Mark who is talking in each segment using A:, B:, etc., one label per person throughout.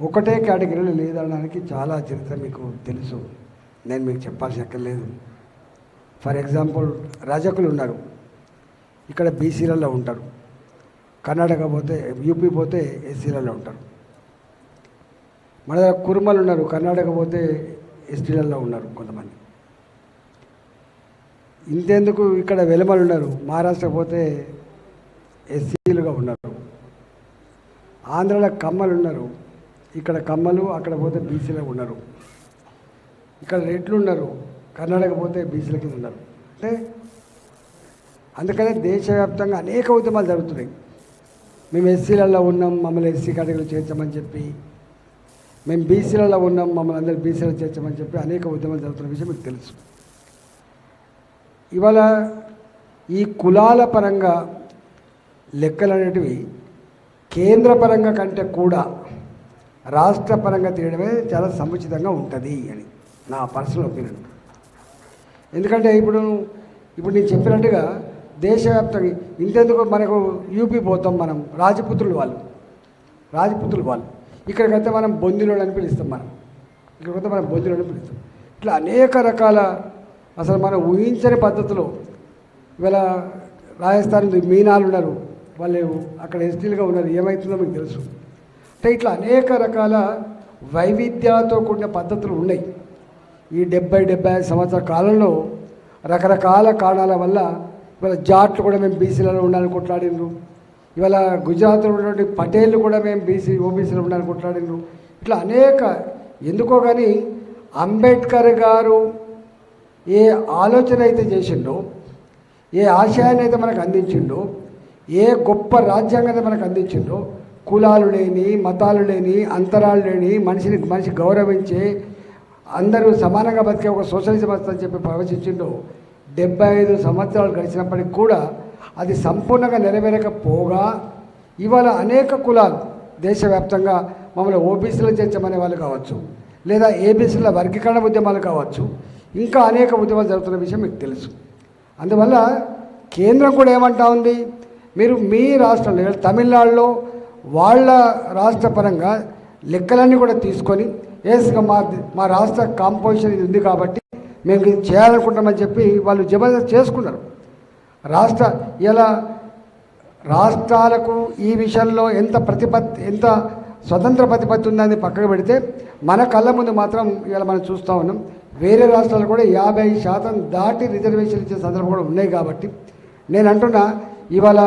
A: ఒకటే కేటగిరీలో లేదనడానికి చాలా చరిత్ర మీకు తెలుసు. నేను మీకు చెప్పాల్సిన అక్కర్లేదు ఫర్ ఎగ్జాంపుల్ రజకులు ఉన్నారు. ఇక్కడ బీసీలలో ఉంటారు. కర్ణాటక పోతే యూపీ పోతే ఎస్సీలలో ఉంటారు. మన దగ్గర కుర్మలు ఉన్నారు. కర్ణాటక పోతే ఎస్టీలలో ఉన్నారు కొంతమంది. ఇంతెందుకు ఇక్కడ వెలమలు ఉన్నారు? మహారాష్ట్ర పోతే ఎస్సీలుగా ఉన్నారు. ఆంధ్రలో కమ్మలు ఉన్నారు. ఇక్కడ కమ్మలు అక్కడ పోతే బీసీలో ఉన్నారు. ఇక్కడ రెడ్లు ఉన్నారు. కర్ణాటక పోతే బీసీల కింద ఉన్నారు. అంటే అందుకనే దేశవ్యాప్తంగా అనేక ఉద్యమాలు జరుగుతున్నాయి. మేము ఎస్సీలలో ఉన్నాం మమ్మల్ని ఎస్సీ కేటగిరీలో చేర్చమని చెప్పి మేము బీసీలలో ఉన్నాం మమ్మల్ని అందరూ బీసీలో చేర్చమని చెప్పి అనేక ఉద్యమాలు జరుగుతున్న విషయం మీకు తెలుసు. ఇవాళ ఈ కులాల పరంగా లెక్కలు అనేటివి కేంద్ర పరంగా కంటే కూడా రాష్ట్ర పరంగా తీయడమే చాలా సముచితంగా ఉంటుంది అని నా పర్సనల్ ఒపీనియన్. ఎందుకంటే ఇప్పుడు ఇప్పుడు నేను చెప్పినట్టుగా దేశవ్యాప్తంగా ఇంతెందుకు మనకు యూపీ పోతాం మనం రాజపుత్రులు వాళ్ళు. రాజపుత్రులు వాళ్ళు. ఇక్కడికైతే మనం బొందిలోడు అని పిలుస్తాం మనం. ఇక్కడికైతే మనం బొందిలోడు అని పిలుస్తాం. ఇట్లా అనేక రకాల అసలు మనం ఊహించని పద్ధతిలో ఇవాళ రాజస్థాన్ మీనాలు ఉన్నారు. వాళ్ళు అక్కడ ఎస్టీలుగా ఉన్నారు. ఏమవుతుందో మీకు తెలుసు. అంటే ఇట్లా అనేక రకాల వైవిధ్యాలతో కూడిన పద్ధతులు ఉన్నాయి. ఈ డెబ్బై డెబ్బై ఐదు సంవత్సరాల కాలంలో రకరకాల కారణాల వల్ల ఇవాళ జాట్లు కూడా మేము బీసీలలో ఉండాలని కొట్లాడినరు ఇవాళ గుజరాత్లో ఉన్నటువంటి పటేళ్ళు కూడా మేము బీసీ ఓబీసీలో ఉండాలని కొట్లాడినరు ఇట్లా అనేక ఎందుకో కానీ అంబేద్కర్ గారు ఏ ఆలోచన అయితే చేసిండో ఏ ఆశయాన్ని అయితే మనకు అందించిండో ఏ గొప్ప రాజ్యాంగాన్ని మనకు అందించిండో కులాలు లేని మతాలు లేని అంతరాలు లేని మనిషిని మనిషి గౌరవించే అందరూ సమానంగా బతికే ఒక సోషలిజం వస్తుందని చెప్పి ప్రవచించిండు. డెబ్బై ఐదు సంవత్సరాలు గడిచినప్పటికి కూడా అది సంపూర్ణంగా నెరవేరకపోగా ఇవాళ అనేక కులాలు దేశవ్యాప్తంగా మమ్మల్ని ఓబీసీలో చేర్చమనే వాళ్ళు కావచ్చు లేదా ఏబీసీల వర్గీకరణ ఉద్యమాలు కావచ్చు ఇంకా అనేక ఉద్యమాలు జరుగుతున్న విషయం మీకు తెలుసు. అందువల్ల కేంద్రం కూడా ఏమంటా ఉంది? మీరు మీ రాష్ట్రంలో తమిళనాడులో వాళ్ళ రాష్ట్ర పరంగా లెక్కలన్నీ కూడా తీసుకొని ఎస్ మా మా రాష్ట్ర కాంపోజిషన్ ఇది ఉంది కాబట్టి మేము ఇది చేయాలనుకుంటామని చెప్పి వాళ్ళు జబర్దస్త్ చేసుకున్నారు. రాష్ట్ర ఇలా రాష్ట్రాలకు ఈ విషయంలో ఎంత ప్రతిపత్తి ఎంత స్వతంత్ర ప్రతిపత్తి ఉందని పక్కకు పెడితే మన కళ్ళ ముందు మాత్రం ఇలా మనం చూస్తూ ఉన్నాం. వేరే రాష్ట్రాలు కూడా యాభై శాతం దాటి రిజర్వేషన్ ఇచ్చే సందర్భం కూడా ఉన్నాయి కాబట్టి నేను అంటున్నా ఇవాళ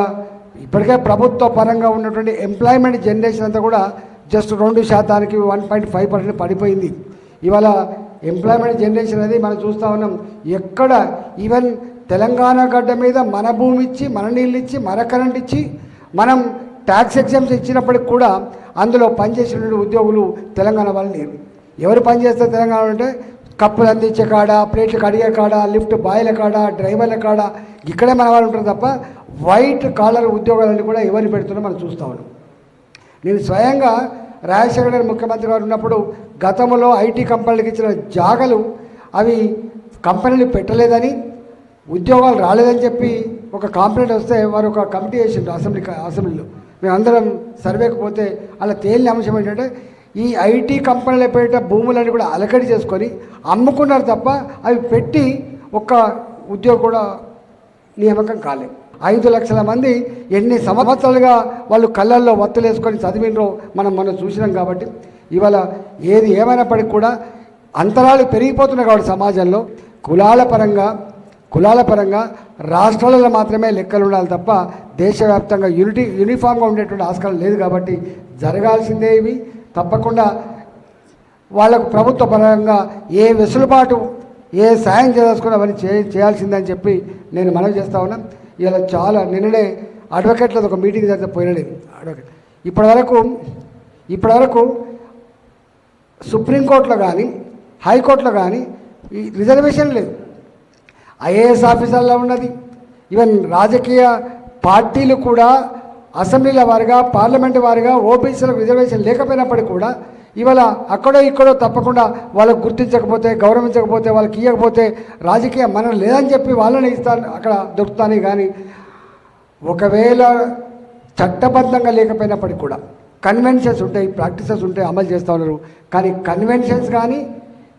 A: ఇప్పటికే ప్రభుత్వ పరంగా ఉన్నటువంటి ఎంప్లాయ్మెంట్ జనరేషన్ అంతా కూడా జస్ట్ రెండు శాతానికి వన్ పాయింట్ ఫైవ్ పర్సెంట్ పడిపోయింది. ఇవాళ ఎంప్లాయ్మెంట్ జనరేషన్ అనేది మనం చూస్తూ ఉన్నాం. ఎక్కడ ఈవెన్ తెలంగాణ గడ్డ మీద మన భూమి ఇచ్చి మన నీళ్ళు ఇచ్చి మన కరెంట్ ఇచ్చి మనం ట్యాక్స్ ఎగ్జామ్స్ ఇచ్చినప్పటికి కూడా అందులో పనిచేసిన ఉద్యోగులు తెలంగాణ వాళ్ళు లేరు. ఎవరు పనిచేస్తారు తెలంగాణ అంటే కప్పులు అందించే కాడ ప్లేట్లు కడిగే కాడ లిఫ్ట్ బాయిల కాడ డ్రైవర్ల కాడ ఇక్కడే మన వాళ్ళు ఉంటారు తప్ప వైట్ కాలర్ ఉద్యోగాలన్నీ కూడా ఎవరిని పెడుతున్నా మనం చూస్తూ ఉన్నాం. నేను స్వయంగా రాజశేఖర గారు ముఖ్యమంత్రి గారు ఉన్నప్పుడు గతంలో ఐటీ కంపెనీలకు ఇచ్చిన జాగలు అవి కంపెనీలు పెట్టలేదని ఉద్యోగాలు రాలేదని చెప్పి ఒక కంప్లైంట్ వస్తే వారు ఒక కమిటీ వేసిండ్రు అసెంబ్లీ అసెంబ్లీలో. మేమందరం సర్వేకి పోతే అలా తేలిన అంశం ఏంటంటే ఈ ఐటీ కంపెనీల పేరిట భూములన్నీ కూడా అలకడి చేసుకొని అమ్ముకున్నారు తప్ప అవి పెట్టి ఒక్క ఉద్యోగం కూడా నియామకం కాలేదు. ఐదు లక్షల మంది ఎన్ని సంవత్సరాలుగా వాళ్ళు కళ్ళల్లో వత్తులేసుకొని చదివినరో మనం మనం చూసినాం కాబట్టి ఇవాళ ఏది ఏమైనప్పటికీ కూడా అంతరాలు పెరిగిపోతున్నాయి కాబట్టి సమాజంలో. కులాల పరంగా కులాల పరంగా రాష్ట్రాలలో మాత్రమే లెక్కలు ఉండాలి తప్ప దేశవ్యాప్తంగా యూనిటీ యూనిఫామ్గా ఉండేటువంటి ఆస్కారం లేదు కాబట్టి జరగాల్సిందే ఇవి. తప్పకుండా వాళ్ళకు ప్రభుత్వ పరంగా ఏ వెసులుబాటు ఏ సాయం చేసుకుని అవన్నీ చేయాల్సిందని చెప్పి నేను మనవి చేస్తా ఉన్నాను ఇలా చాలా నిన్ననే అడ్వకేట్లది ఒక మీటింగ్ జరిగితే పోయినది అడ్వకేట్. ఇప్పటివరకు ఇప్పటివరకు సుప్రీంకోర్టులో కానీ హైకోర్టులో కానీ ఈ రిజర్వేషన్ లేదు. ఐఏఎస్ ఆఫీసర్లో ఉన్నది. ఈవెన్ రాజకీయ పార్టీలు కూడా అసెంబ్లీల వారిగా పార్లమెంటు వారిగా ఓబీసీలకు రిజర్వేషన్ లేకపోయినప్పటికీ కూడా ఇవాళ అక్కడో ఇక్కడో తప్పకుండా వాళ్ళకు గుర్తించకపోతే గౌరవించకపోతే వాళ్ళకి ఇవ్వకపోతే రాజకీయ మనం లేదని చెప్పి వాళ్ళని ఇస్తాను అక్కడ దొరుకుతాను కానీ ఒకవేళ చట్టబద్ధంగా లేకపోయినప్పటికీ కూడా కన్వెన్షన్స్ ఉంటాయి ప్రాక్టీసెస్ ఉంటాయి అమలు చేస్తూ ఉన్నారు. కానీ కన్వెన్షన్స్ కానీ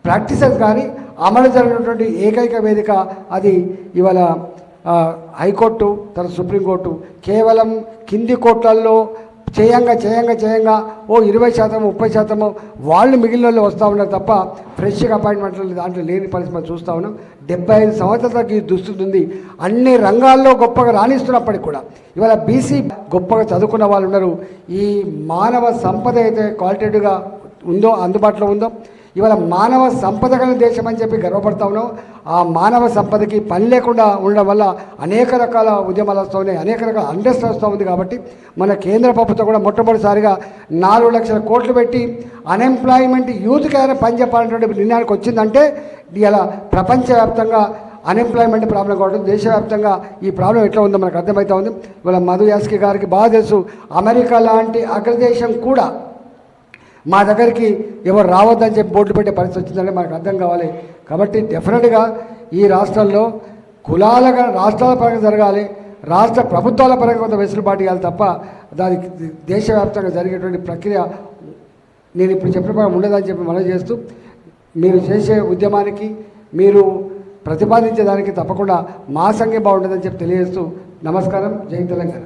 A: ప్రాక్టీసెస్ కానీ అమలు జరిగినటువంటి ఏకైక వేదిక అది ఇవాళ హైకోర్టు తర్వాత సుప్రీంకోర్టు. కేవలం కింది కోర్టులలో చేయంగా చేయంగా చేయంగా. ఓ ఇరవై శాతం ముప్పై శాతము వాళ్ళు మిగిలిన వాళ్ళు వస్తూ ఉన్నారు తప్ప ఫ్రెష్గా అపాయింట్మెంట్లు దాంట్లో లేని పరిస్థితి మనం చూస్తూ ఉన్నాం. డెబ్బై ఐదు సంవత్సరాలకి ఈ అన్ని రంగాల్లో గొప్పగా రాణిస్తున్నప్పటికీ కూడా ఇవాళ బీసీ గొప్పగా చదువుకున్న వాళ్ళు ఉన్నారు. ఈ మానవ సంపద అయితే క్వాలిటేటివ్గా ఉందో అందుబాటులో ఉందో ఇవాళ మానవ సంపద కలిగిన దేశం అని చెప్పి గర్వపడతా ఉన్నాం. ఆ మానవ సంపదకి పని లేకుండా ఉండడం వల్ల అనేక రకాల ఉద్యమాలు వస్తూ ఉన్నాయి. అనేక రకాల అండర్స్ట్ వస్తూ ఉంది కాబట్టి మన కేంద్ర ప్రభుత్వం కూడా మొట్టమొదటిసారిగా నాలుగు లక్షల కోట్లు పెట్టి అన్ఎంప్లాయ్మెంట్ యూత్కి ఏదైనా పని చెప్పాలనేటువంటి నిర్ణయానికి వచ్చిందంటే ఇలా ప్రపంచవ్యాప్తంగా అన్ఎంప్లాయ్మెంట్ ప్రాబ్లం కావడం దేశవ్యాప్తంగా ఈ ప్రాబ్లం ఎట్లా ఉందో మనకు అర్థమవుతా ఉంది. ఇవాళ మధు యాస్కి గారికి బాగా తెలుసు. అమెరికా లాంటి అగ్రదేశం కూడా మా దగ్గరికి ఎవరు రావద్దని చెప్పి బోర్డు పెట్టే పరిస్థితి వచ్చిందంటే మనకు అర్థం కావాలి. కాబట్టి డెఫినెట్గా ఈ రాష్ట్రంలో కులాలగా రాష్ట్రాల పరంగా జరగాలి. రాష్ట్ర ప్రభుత్వాల పరంగా కొంత వెసులుబాటు ఇవ్వాలి తప్ప దానికి దేశవ్యాప్తంగా జరిగేటువంటి ప్రక్రియ నేను ఇప్పుడు చెప్పిన ప్రకారం ఉండదని చెప్పి మనం చేస్తూ మీరు చేసే ఉద్యమానికి మీరు ప్రతిపాదించే దానికి తప్పకుండా మా సంఖ్య బాగుంటుందని చెప్పి తెలియజేస్తూ నమస్కారం. జై తెలంగాణ.